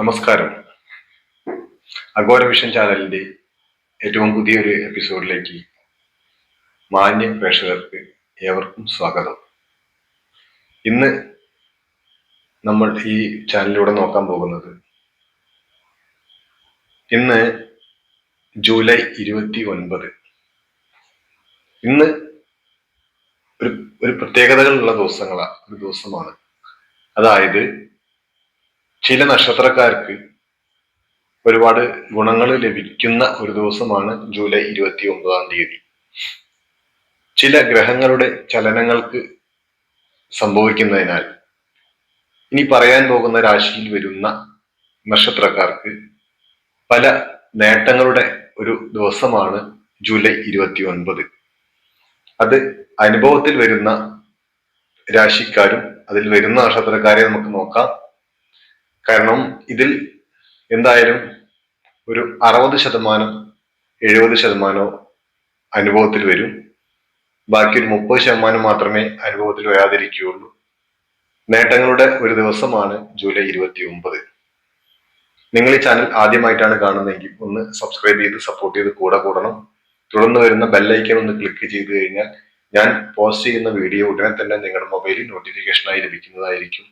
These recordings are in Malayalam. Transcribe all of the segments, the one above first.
നമസ്കാരം. അഗോര വിഷൻ ചാനലിന്റെ ഏറ്റവും പുതിയൊരു എപ്പിസോഡിലേക്ക് മാന്യ പ്രേക്ഷകർക്ക് ഏവർക്കും സ്വാഗതം. ഇന്ന് നമ്മൾ ഈ ചാനലിലൂടെ നോക്കാൻ പോകുന്നത് ഇന്ന് ജൂലൈ ഇരുപത്തി ഒൻപത് ഇന്ന് ഒരു ഒരു പ്രത്യേകതകളുള്ള ദിവസങ്ങളാണ് ഒരു ദിവസമാണ്. അതായത് ചില നക്ഷത്രക്കാർക്ക് ഒരുപാട് ഗുണങ്ങൾ ലഭിക്കുന്ന ഒരു ദിവസമാണ് ജൂലൈ ഇരുപത്തി ഒമ്പതാം തീയതി. ചില ഗ്രഹങ്ങളുടെ ചലനങ്ങൾക്ക് സംഭവിക്കുന്നതിനാൽ ഇനി പറയാൻ പോകുന്ന രാശിയിൽ വരുന്ന നക്ഷത്രക്കാർക്ക് പല നേട്ടങ്ങളുടെ ഒരു ദിവസമാണ് ജൂലൈ ഇരുപത്തി ഒൻപത് അത് അനുഭവത്തിൽ വരുന്ന രാശിക്കാരും അതിൽ വരുന്ന നക്ഷത്രക്കാരെ നമുക്ക് നോക്കാം. കാരണം ഇതിൽ എന്തായാലും ഒരു അറുപത് ശതമാനം എഴുപത് ശതമാനോ അനുഭവത്തിൽ വരും. ബാക്കി ഒരു മുപ്പത് ശതമാനം മാത്രമേ അനുഭവത്തിൽ വരാതിരിക്കുകയുള്ളൂ. നേട്ടങ്ങളുടെ ഒരു ദിവസമാണ് ജൂലൈ ഇരുപത്തി ഒമ്പത് നിങ്ങൾ ഈ ചാനൽ ആദ്യമായിട്ടാണ് കാണുന്നതെങ്കിൽ ഒന്ന് സബ്സ്ക്രൈബ് ചെയ്ത് സപ്പോർട്ട് ചെയ്ത് കൂടെ കൂടണം. തുടർന്ന് വരുന്ന ബെല്ലൈക്കൺ ഒന്ന് ക്ലിക്ക് ചെയ്ത് കഴിഞ്ഞാൽ ഞാൻ പോസ്റ്റ് ചെയ്യുന്ന വീഡിയോ ഉടനെ തന്നെ നിങ്ങളുടെ മൊബൈലിൽ നോട്ടിഫിക്കേഷനായി ലഭിക്കുന്നതായിരിക്കും.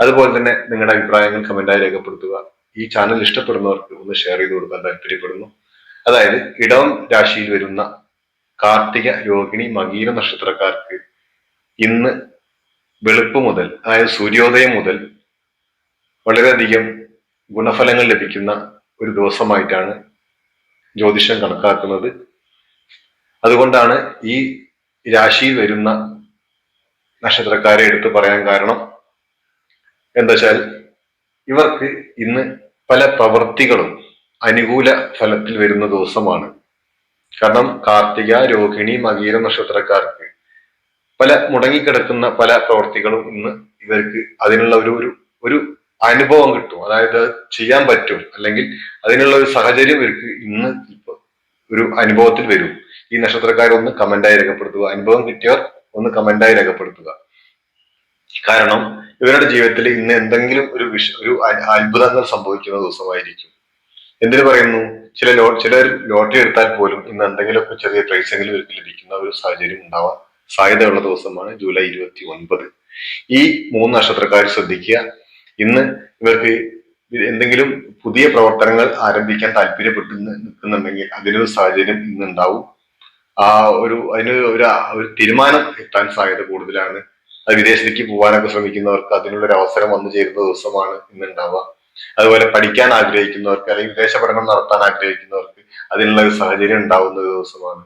അതുപോലെ തന്നെ നിങ്ങളുടെ അഭിപ്രായങ്ങൾ കമന്റായി രേഖപ്പെടുത്തുക. ഈ ചാനൽ ഇഷ്ടപ്പെടുന്നവർക്ക് ഒന്ന് ഷെയർ ചെയ്ത് കൊടുക്കാൻ താല്പര്യപ്പെടുന്നു. അതായത് ഇടവം രാശിയിൽ വരുന്ന കാർത്തിക രോഹിണി മകീര നക്ഷത്രക്കാർക്ക് ഇന്ന് വെളുപ്പ് മുതൽ അതായത് സൂര്യോദയം മുതൽ വളരെയധികം ഗുണഫലങ്ങൾ ലഭിക്കുന്ന ഒരു ദിവസമായിട്ടാണ് ജ്യോതിഷം കണക്കാക്കുന്നത്. അതുകൊണ്ടാണ് ഈ രാശിയിൽ വരുന്ന നക്ഷത്രക്കാരെ എടുത്തു പറയാൻ കാരണം എന്താ വെച്ചാൽ ഇവർക്ക് ഇന്ന് പല പ്രവൃത്തികളും അനുകൂല ഫലത്തിൽ വരുന്ന ദിവസമാണ്. കാരണം കാർത്തിക രോഹിണി മകീര നക്ഷത്രക്കാർക്ക് പല മുടങ്ങിക്കിടക്കുന്ന പല പ്രവർത്തികളും ഇന്ന് ഇവർക്ക് അതിനുള്ള ഒരു ഒരു ഒരു അനുഭവം കിട്ടും. അതായത് ചെയ്യാൻ പറ്റും. അല്ലെങ്കിൽ അതിനുള്ള ഒരു സാഹചര്യം ഇവർക്ക് ഇന്ന് ഒരു അനുഭവത്തിൽ വരും. ഈ നക്ഷത്രക്കാരൊന്ന് കമന്റായി രേഖപ്പെടുത്തുക. അനുഭവം കിട്ടിയവർ ഒന്ന് കമന്റായി രേഖപ്പെടുത്തുക. കാരണം ഇവരുടെ ജീവിതത്തിൽ ഇന്ന് എന്തെങ്കിലും ഒരു വിഷ ഒരു അത്ഭുതങ്ങൾ സംഭവിക്കുന്ന ദിവസമായിരിക്കും. എന്തിനു പറയുന്നു? ചില ലോ ചിലർ ലോട്ടറി എടുത്താൽ പോലും ഇന്ന് എന്തെങ്കിലുമൊക്കെ ചെറിയ പ്രൈസെങ്കിലും ഇവർക്ക് ലഭിക്കുന്ന ഒരു സാഹചര്യം ഉണ്ടാവാൻ സാധ്യതയുള്ള ദിവസമാണ് ജൂലൈ ഇരുപത്തി ഒൻപത് ഈ മൂന്ന് നക്ഷത്രക്കാർ ശ്രദ്ധിക്കുക. ഇന്ന് ഇവർക്ക് എന്തെങ്കിലും പുതിയ പ്രവർത്തനങ്ങൾ ആരംഭിക്കാൻ താല്പര്യപ്പെട്ട് നിൽക്കുന്നുണ്ടെങ്കിൽ അതിനൊരു സാഹചര്യം ഇന്നുണ്ടാവും. ആ ഒരു അതിന് ഒരു തീരുമാനം എത്താൻ സാധ്യത കൂടുതലാണ്. വിദേശത്തേക്ക് പോകാനൊക്കെ ശ്രമിക്കുന്നവർക്ക് അതിനുള്ള ഒരു അവസരം വന്നു ചേരുന്ന ദിവസമാണ് ഇന്ന് ഉണ്ടാവുക അതുപോലെ പഠിക്കാൻ ആഗ്രഹിക്കുന്നവർക്ക് അല്ലെങ്കിൽ വിദേശ പഠനം നടത്താൻ ആഗ്രഹിക്കുന്നവർക്ക് അതിനുള്ള ഒരു സാഹചര്യം ഉണ്ടാവുന്ന ദിവസമാണ്.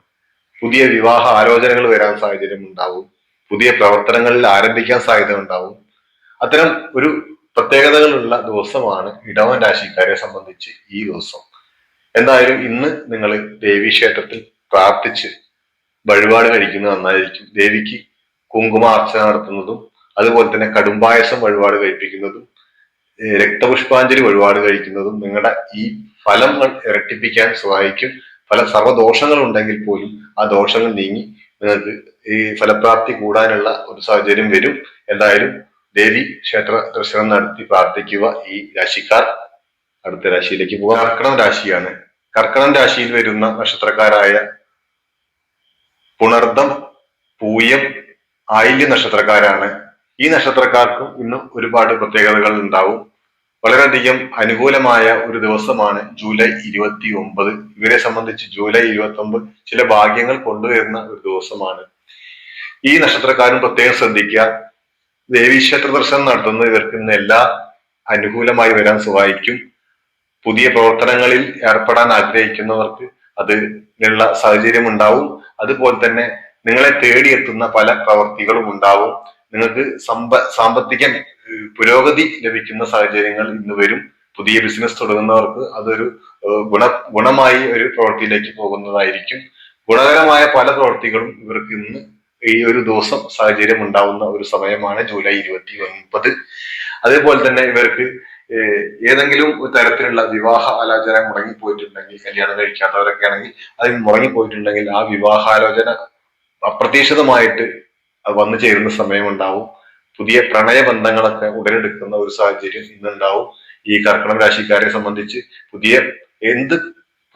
പുതിയ വിവാഹ ആലോചനകൾ വരാൻ സാഹചര്യം ഉണ്ടാവും. പുതിയ പ്രവർത്തനങ്ങളിൽ ആരംഭിക്കാൻ സാധ്യത ഉണ്ടാവും. അത്തരം ഒരു പ്രത്യേകതകളുള്ള ദിവസമാണ് ഇടവൻ രാശിക്കാരെ സംബന്ധിച്ച് ഈ ദിവസം. എന്തായാലും ഇന്ന് നിങ്ങൾ ദേവീക്ഷേത്രത്തിൽ പ്രാർത്ഥിച്ച് വഴിപാട് കഴിക്കുന്നത് നന്നായിരിക്കും. ദേവിക്ക് കുങ്കുമ അർച്ചന നടത്തുന്നതും അതുപോലെ തന്നെ കടുംപായസം വഴിപാട് കഴിപ്പിക്കുന്നതും രക്തപുഷ്പാഞ്ജലി വഴിപാട് കഴിക്കുന്നതും നിങ്ങളുടെ ഈ ഫലങ്ങൾ ഇരട്ടിപ്പിക്കാൻ സഹായിക്കും. പല സർവദോഷങ്ങൾ ഉണ്ടെങ്കിൽ പോലും ആ ദോഷങ്ങൾ നീങ്ങി നിങ്ങൾക്ക് ഈ ഫലപ്രാപ്തി കൂടാനുള്ള ഒരു സാഹചര്യം വരും. എന്തായാലും ദേവി ക്ഷേത്ര ദർശനം നടത്തി പ്രാർത്ഥിക്കുക. ഈ രാശിക്കാർ അടുത്ത രാശിയിലേക്ക് പോകാം. കർക്കടം രാശിയാണ്. കർക്കടം രാശിയിൽ വരുന്ന നക്ഷത്രക്കാരായ പുണർദം പൂയം ആയില്യ നക്ഷത്രക്കാരാണ്. ഈ നക്ഷത്രക്കാർക്കും ഇന്നും ഒരുപാട് പ്രത്യേകതകൾ ഉണ്ടാവും. വളരെയധികം അനുകൂലമായ ഒരു ദിവസമാണ് ജൂലൈ ഇരുപത്തി ഒമ്പത് ഇവരെ സംബന്ധിച്ച് ജൂലൈ ഇരുപത്തി ഒമ്പത് ചില ഭാഗ്യങ്ങൾ കൊണ്ടുവരുന്ന ഒരു ദിവസമാണ്. ഈ നക്ഷത്രക്കാരും പ്രത്യേകം ശ്രദ്ധിക്കുക. ദേവീക്ഷേത്ര ദർശനം നടത്തുന്ന ഇവർക്ക് ഇന്ന് എല്ലാ അനുകൂലമായി വരാൻ സഹായിക്കും. പുതിയ പ്രവർത്തനങ്ങളിൽ ഏർപ്പെടാൻ ആഗ്രഹിക്കുന്നവർക്ക് അതിനുള്ള സാഹചര്യം ഉണ്ടാവും. അതുപോലെ തന്നെ നിങ്ങളെ തേടിയെത്തുന്ന പല പ്രവർത്തികളും ഉണ്ടാവും. നിങ്ങൾക്ക് സമ്പ സാമ്പത്തിക പുരോഗതി ലഭിക്കുന്ന സാഹചര്യങ്ങൾ ഇന്ന് വരും. പുതിയ ബിസിനസ് തുടങ്ങുന്നവർക്ക് അതൊരു ഗുണ ഗുണമായി ഒരു പ്രവൃത്തിയിലേക്ക് പോകുന്നതായിരിക്കും. ഗുണകരമായ പല പ്രവൃത്തികളും ഇവർക്ക് ഇന്ന് ഈ ഒരു ദിവസം സാഹചര്യം ഉണ്ടാവുന്ന ഒരു സമയമാണ് ജൂലൈ ഇരുപത്തി ഒൻപത് അതേപോലെ തന്നെ ഇവർക്ക് ഏതെങ്കിലും തരത്തിലുള്ള വിവാഹ ആലോചന മുടങ്ങിപ്പോയിട്ടുണ്ടെങ്കിൽ കല്യാണം കഴിക്കാത്തവരൊക്കെ ആണെങ്കിൽ അത് മുടങ്ങിപ്പോയിട്ടുണ്ടെങ്കിൽ ആ വിവാഹാലോചന അപ്രതീക്ഷിതമായിട്ട് അത് വന്നു ചേരുന്ന സമയമുണ്ടാവും. പുതിയ പ്രണയബന്ധങ്ങളൊക്കെ ഉടലെടുക്കുന്ന ഒരു സാഹചര്യം ഇന്നുണ്ടാവും. ഈ കർക്കിടക രാശിക്കാരെ സംബന്ധിച്ച് പുതിയ എന്ത്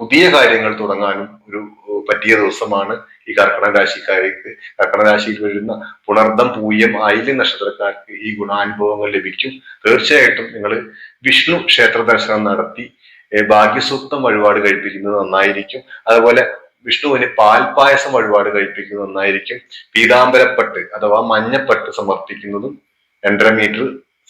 പുതിയ കാര്യങ്ങൾ തുടങ്ങാനും ഒരു പറ്റിയ ദിവസമാണ് ഈ കർക്കിടക രാശിക്കാർക്ക് കർക്കിടക രാശിയിൽ വരുന്ന പുണർദം പൂയം ആയില്യ നക്ഷത്രക്കാർക്ക് ഈ ഗുണാനുഭവങ്ങൾ ലഭിക്കും. തീർച്ചയായിട്ടും നിങ്ങൾ വിഷ്ണു ക്ഷേത്ര ദർശനം നടത്തി ഭാഗ്യസൂക്തം വഴിപാട് കഴിപ്പിക്കുന്നത് നന്നായിരിക്കും. അതുപോലെ വിഷ്ണുവിന് പാൽപായസം വഴിപാട് കഴിപ്പിക്കുന്നത് നന്നായിരിക്കും. പീതാംബരപ്പട്ട് അഥവാ മഞ്ഞപ്പട്ട് സമർപ്പിക്കുന്നതും രണ്ടര മീറ്റർ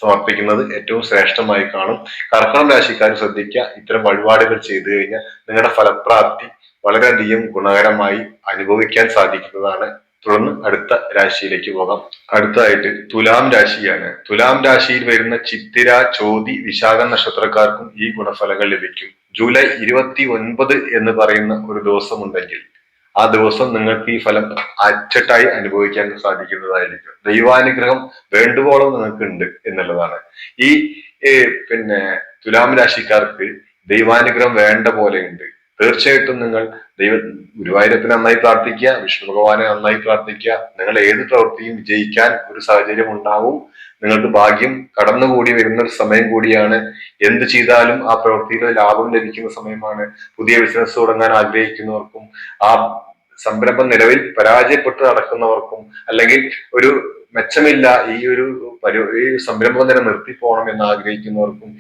സമർപ്പിക്കുന്നത് ഏറ്റവും ശ്രേഷ്ഠമായി കാണും. കർക്കിടക രാശിക്കാർ ശ്രദ്ധിക്കുക ഇത്തരം വഴിപാടുകൾ ചെയ്തു കഴിഞ്ഞാൽ നിങ്ങളുടെ ഫലപ്രാപ്തി വളരെയധികം ഗുണകരമായി അനുഭവിക്കാൻ സാധിക്കുന്നതാണ് തുടർന്ന് അടുത്ത രാശിയിലേക്ക് പോകാം. അടുത്തതായിട്ട് തുലാം രാശിയാണ്. തുലാം രാശിയിൽ വരുന്ന ചിത്തിര ചോതി വിശാഖ നക്ഷത്രക്കാർക്കും ഈ ഗുണഫലങ്ങൾ ലഭിക്കും. ജൂലൈ ഇരുപത്തി ഒൻപത് എന്ന് പറയുന്ന ഒരു ദിവസം ഉണ്ടെങ്കിൽ ആ ദിവസം നിങ്ങൾക്ക് ഈ ഫലം അച്ചട്ടായി അനുഭവിക്കാൻ സാധിക്കുന്നതായിരിക്കും. ദൈവാനുഗ്രഹം വേണ്ടുവോളം നിങ്ങൾക്ക് ഉണ്ട് എന്നുള്ളതാണ്. ഈ പിന്നെ തുലാം രാശിക്കാർക്ക് ദൈവാനുഗ്രഹം വേണ്ട പോലെ ഉണ്ട് തീർച്ചയായിട്ടും നിങ്ങൾ ദൈവ ഗുരുവായൂരപ്പനെ നന്നായി പ്രാർത്ഥിക്കുക വിഷ്ണു ഭഗവാനെ നന്നായി പ്രാർത്ഥിക്കുക. നിങ്ങൾ ഏത് പ്രവൃത്തിയും വിജയിക്കാൻ ഒരു സാഹചര്യം ഉണ്ടാവും. നിങ്ങൾക്ക് ഭാഗ്യം കടന്നുകൂടി വരുന്ന ഒരു സമയം കൂടിയാണ്. എന്ത് ചെയ്താലും ആ പ്രവൃത്തിയിൽ ലാഭം ലഭിക്കുന്ന സമയമാണ്. പുതിയ ബിസിനസ് തുടങ്ങാൻ ആഗ്രഹിക്കുന്നവർക്കും ആ സംരംഭം നിലവിൽ പരാജയപ്പെട്ട് നടക്കുന്നവർക്കും അല്ലെങ്കിൽ ഒരു മെച്ചമില്ല ഈ ഒരു ഈ സംരംഭം തന്നെ നിർത്തി പോകണം എന്ന് ആഗ്രഹിക്കുന്നവർക്കും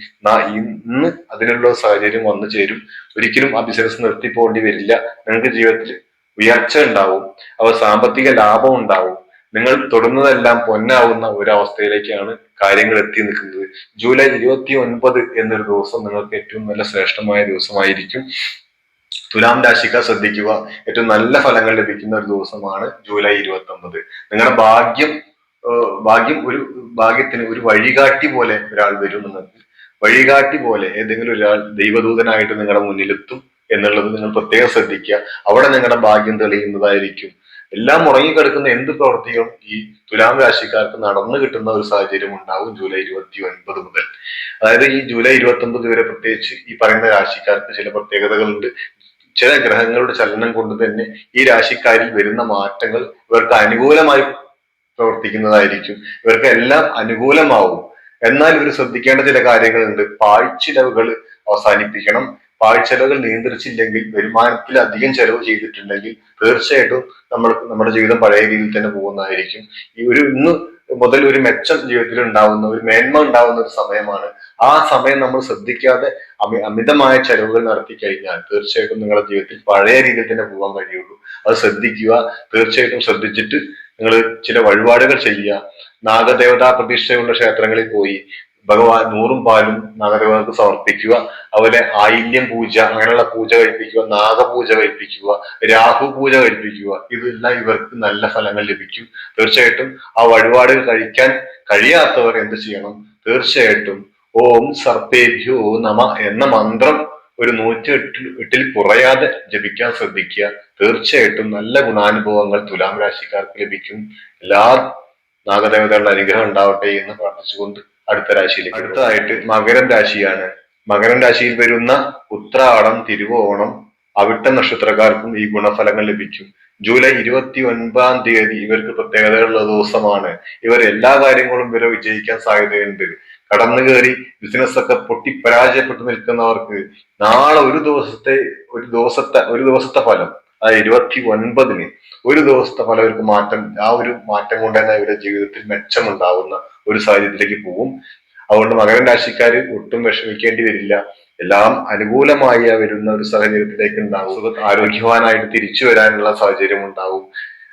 ഇന്ന് അതിനുള്ള സാഹചര്യം വന്നു ചേരും. ഒരിക്കലും ആ ബിസിനസ് നിർത്തി പോകേണ്ടി വരില്ല. നിങ്ങൾക്ക് ജീവിതത്തിൽ ഉയർച്ച ഉണ്ടാവും. അവ സാമ്പത്തിക ലാഭം ഉണ്ടാവും. നിങ്ങൾ തൊടുന്നതെല്ലാം പൊന്നാവുന്ന ഒരവസ്ഥയിലേക്കാണ് കാര്യങ്ങൾ എത്തി നിൽക്കുന്നത്. ജൂലൈ ഇരുപത്തി ഒൻപത് എന്നൊരു ദിവസം നിങ്ങൾക്ക് ഏറ്റവും നല്ല ശ്രേഷ്ഠമായ ദിവസമായിരിക്കും. തുലാം രാശിക്കാർ ശ്രദ്ധിക്കുക. ഏറ്റവും നല്ല ഫലങ്ങൾ ലഭിക്കുന്ന ഒരു ദിവസമാണ് ജൂലൈ ഇരുപത്തി ഒമ്പത് നിങ്ങളുടെ ഭാഗ്യം ഭാഗ്യം ഒരു ഭാഗ്യത്തിന് ഒരു വഴികാട്ടി പോലെ ഒരാൾ വരും നിങ്ങൾക്ക് വഴികാട്ടി പോലെ ഏതെങ്കിലും ഒരാൾ ദൈവദൂതനായിട്ട് നിങ്ങളുടെ മുന്നിലെത്തും എന്നുള്ളത് നിങ്ങൾ പ്രത്യേകം ശ്രദ്ധിക്കുക. അവിടെ നിങ്ങളുടെ ഭാഗ്യം തെളിയുന്നതായിരിക്കും. എല്ലാം മുടങ്ങിക്കിടക്കുന്ന എന്ത് പ്രവൃത്തികളും ഈ തുലാം രാശിക്കാർക്ക് നടന്നു കിട്ടുന്ന ഒരു സാഹചര്യം ഉണ്ടാവും ജൂലൈ ഇരുപത്തി ഒൻപത് മുതൽ. അതായത് ഈ ജൂലൈ ഇരുപത്തി ഒമ്പത് വരെ പ്രത്യേകിച്ച് ഈ പറയുന്ന രാശിക്കാർക്ക് ചില പ്രത്യേകതകളുണ്ട്. ചില ഗ്രഹങ്ങളുടെ ചലനം കൊണ്ട് തന്നെ ഈ രാശിക്കാരിൽ വരുന്ന മാറ്റങ്ങൾ ഇവർക്ക് അനുകൂലമായി പ്രവർത്തിക്കുന്നതായിരിക്കും. ഇവർക്ക് എല്ലാം അനുകൂലമാവും. എന്നാൽ ഇവർ ശ്രദ്ധിക്കേണ്ട ചില കാര്യങ്ങളുണ്ട്. പാഴ്ചിലവുകൾ അവസാനിപ്പിക്കണം. പാഴ്ചെലവുകൾ നിയന്ത്രിച്ചില്ലെങ്കിൽ വരുമാനത്തിൽ അധികം ചെലവ് ചെയ്തിട്ടുണ്ടെങ്കിൽ തീർച്ചയായിട്ടും നമ്മൾ നമ്മുടെ ജീവിതം പഴയ രീതിയിൽ തന്നെ പോകുന്നതായിരിക്കും. ഈ ഒരു ഇന്ന് മുതൽ ഒരു മെച്ചം ജീവിതത്തിൽ ഉണ്ടാവുന്ന ഒരു മേന്മ ഉണ്ടാവുന്ന ഒരു സമയമാണ്. ആ സമയം നമ്മൾ ശ്രദ്ധിക്കാതെ അമി അമിതമായ ചെലവുകൾ നടത്തി കഴിഞ്ഞാൽ തീർച്ചയായിട്ടും നിങ്ങളുടെ ജീവിതത്തിൽ പഴയ രീതിയിൽ തന്നെ പോകാൻ കഴിയുള്ളൂ അത് ശ്രദ്ധിക്കുക. തീർച്ചയായിട്ടും ശ്രദ്ധിച്ചിട്ട് നിങ്ങൾ ചില വഴിപാടുകൾ ചെയ്യുക. നാഗദേവതാ പ്രതിഷ്ഠയുള്ള ക്ഷേത്രങ്ങളിൽ പോയി ഭഗവാൻ നൂറും പാലും നാഗദേവതക്ക് സമർപ്പിക്കുക. അതുപോലെ ആയില്യം പൂജ അങ്ങനെയുള്ള പൂജ കഴിപ്പിക്കുക നാഗപൂജ കഴിപ്പിക്കുക രാഹു പൂജ കഴിപ്പിക്കുക. ഇതെല്ലാം ഇവർക്ക് നല്ല ഫലങ്ങൾ ലഭിക്കും. തീർച്ചയായിട്ടും ആ വഴിപാടുകൾ കഴിക്കാൻ കഴിയാത്തവർ എന്ത് ചെയ്യണം? തീർച്ചയായിട്ടും ഓം സർപ്പേഭ്യോ നമ എന്ന മന്ത്രം ഒരു നൂറ്റി എട്ടിൽ എട്ടിൽ കുറയാതെ ജപിക്കാൻ ശ്രദ്ധിക്കുക. തീർച്ചയായിട്ടും നല്ല ഗുണാനുഭവങ്ങൾ തുലാം രാശിക്കാർക്ക് ലഭിക്കും. എല്ലാ നാഗദേവതകളുടെ അനുഗ്രഹം ഉണ്ടാവട്ടെ എന്ന് പ്രാർത്ഥിച്ചുകൊണ്ട് അടുത്ത രാശിയിലേക്ക് അടുത്തതായിട്ട് മകരം രാശിയാണ്. മകരം രാശിയിൽ വരുന്ന ഉത്രാടം തിരുവോണം അവിട്ട നക്ഷത്രക്കാർക്കും ഈ ഗുണഫലങ്ങൾ ലഭിക്കും. ജൂലൈ ഇരുപത്തി ഒൻപതാം തീയതി ഇവർക്ക് പ്രത്യേകതകളുള്ള ദിവസമാണ്. ഇവർ എല്ലാ കാര്യങ്ങളും ഇവരെ വിജയിക്കാൻ സാധ്യതയുണ്ട്. കടന്നു കയറി ബിസിനസ് ഒക്കെ പൊട്ടി പരാജയപ്പെട്ടു നിൽക്കുന്നവർക്ക് നാളെ ഒരു ദിവസത്തെ ഒരു ദിവസത്തെ ഒരു ദിവസത്തെ ഫലം അതായത് ഇരുപത്തി ഒൻപതിന് ഒരു ദിവസത്തെ ഫലം അവർക്ക് മാറ്റം ആ ഒരു മാറ്റം കൊണ്ട് തന്നെ ഇവരുടെ ജീവിതത്തിൽ മെച്ചമുണ്ടാവുന്ന ഒരു സാഹചര്യത്തിലേക്ക് പോകും അതുകൊണ്ട് മകരൻ രാശിക്കാർ ഒട്ടും വിഷമിക്കേണ്ടി വരില്ല. എല്ലാം അനുകൂലമായി വരുന്ന ഒരു സാഹചര്യത്തിലേക്ക് ഉണ്ടാവും. ആരോഗ്യവാനായിട്ട് തിരിച്ചു വരാനുള്ള സാഹചര്യം ഉണ്ടാവും.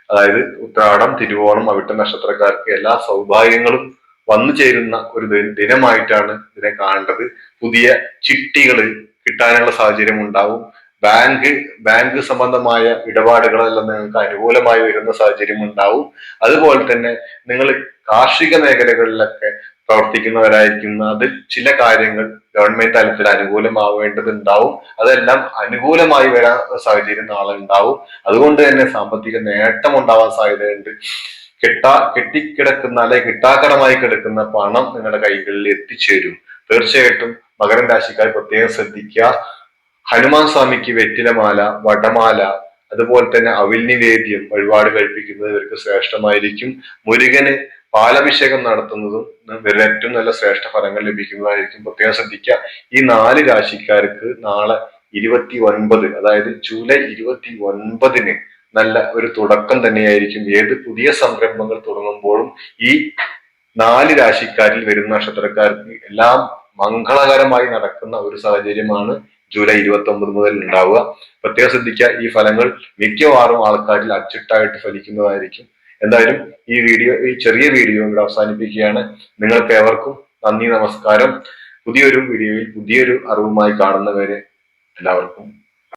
അതായത് ഉത്രാടം തിരുവോണം അവിട്ട നക്ഷത്രക്കാർക്ക് എല്ലാ സൗഭാഗ്യങ്ങളും വന്നു ചേരുന്ന ഒരു ദിനമായിട്ടാണ് ഇതിനെ കാണേണ്ടത്. പുതിയ ചിട്ടികൾ കിട്ടാനുള്ള സാഹചര്യം ഉണ്ടാവും. ബാങ്ക് ബാങ്ക് സംബന്ധമായ ഇടപാടുകളെല്ലാം നിങ്ങൾക്ക് അനുകൂലമായി വരുന്ന സാഹചര്യം ഉണ്ടാവും. അതുപോലെ തന്നെ നിങ്ങൾ കാർഷിക മേഖലകളിലൊക്കെ പ്രവർത്തിക്കുന്നവരായിരിക്കും അത് ചില കാര്യങ്ങൾ ഗവൺമെന്റ് തലത്തിൽ അനുകൂലമാവേണ്ടതുണ്ടാവും. അതെല്ലാം അനുകൂലമായി വരാൻ സാഹചര്യം നാളെ ഉണ്ടാവും. അതുകൊണ്ട് തന്നെ സാമ്പത്തിക നേട്ടം ഉണ്ടാവാൻ സാധ്യതയുണ്ട്. കിട്ടാ കെട്ടിക്കിടക്കുന്ന അല്ലെ കിട്ടാക്കടമായി കിടക്കുന്ന പണം നിങ്ങളുടെ കൈകളിൽ എത്തിച്ചേരും. തീർച്ചയായിട്ടും മകരം രാശിക്കാർ പ്രത്യേകം ശ്രദ്ധിക്കുക. ഹനുമാൻ സ്വാമിക്ക് വെറ്റിലമാല വടമാല അതുപോലെ തന്നെ അവിൽ നിവേദ്യം വഴിപാട് കഴിപ്പിക്കുന്നത് ഇവർക്ക് ശ്രേഷ്ഠമായിരിക്കും. മുരുകന് പാലഭിഷേകം നടത്തുന്നതും ഇവരുടെ ഏറ്റവും നല്ല ശ്രേഷ്ഠ ഫലങ്ങൾ ലഭിക്കുന്നതായിരിക്കും. പ്രത്യേകം ശ്രദ്ധിക്കുക. ഈ നാല് രാശിക്കാർക്ക് നാളെ ഇരുപത്തി ഒൻപത് അതായത് ജൂലൈ ഇരുപത്തി ഒൻപതിന് നല്ല ഒരു തുടക്കം തന്നെയായിരിക്കും. ഏത് പുതിയ സംരംഭങ്ങൾ തുടങ്ങുമ്പോഴും ഈ നാല് രാശിക്കാരിൽ വരുന്ന നക്ഷത്രക്കാർക്ക് എല്ലാം മംഗളകരമായി നടക്കുന്ന ഒരു സാഹചര്യമാണ് ജൂലൈ ഇരുപത്തി ഒമ്പത് മുതൽ ഉണ്ടാവുക. പ്രത്യേകം ശ്രദ്ധിക്കുക ഈ ഫലങ്ങൾ മിക്കവാറും ആൾക്കാരിൽ അച്ചിട്ടായിട്ട് ഫലിക്കുന്നതായിരിക്കും. എന്തായാലും ഈ വീഡിയോ ഈ ചെറിയ വീഡിയോ ഇവിടെ അവസാനിപ്പിക്കുകയാണ്. നിങ്ങൾക്ക് ഏവർക്കും നന്ദി നമസ്കാരം. പുതിയൊരു വീഡിയോയിൽ പുതിയൊരു അറിവുമായി കാണുന്നവരെ എല്ലാവർക്കും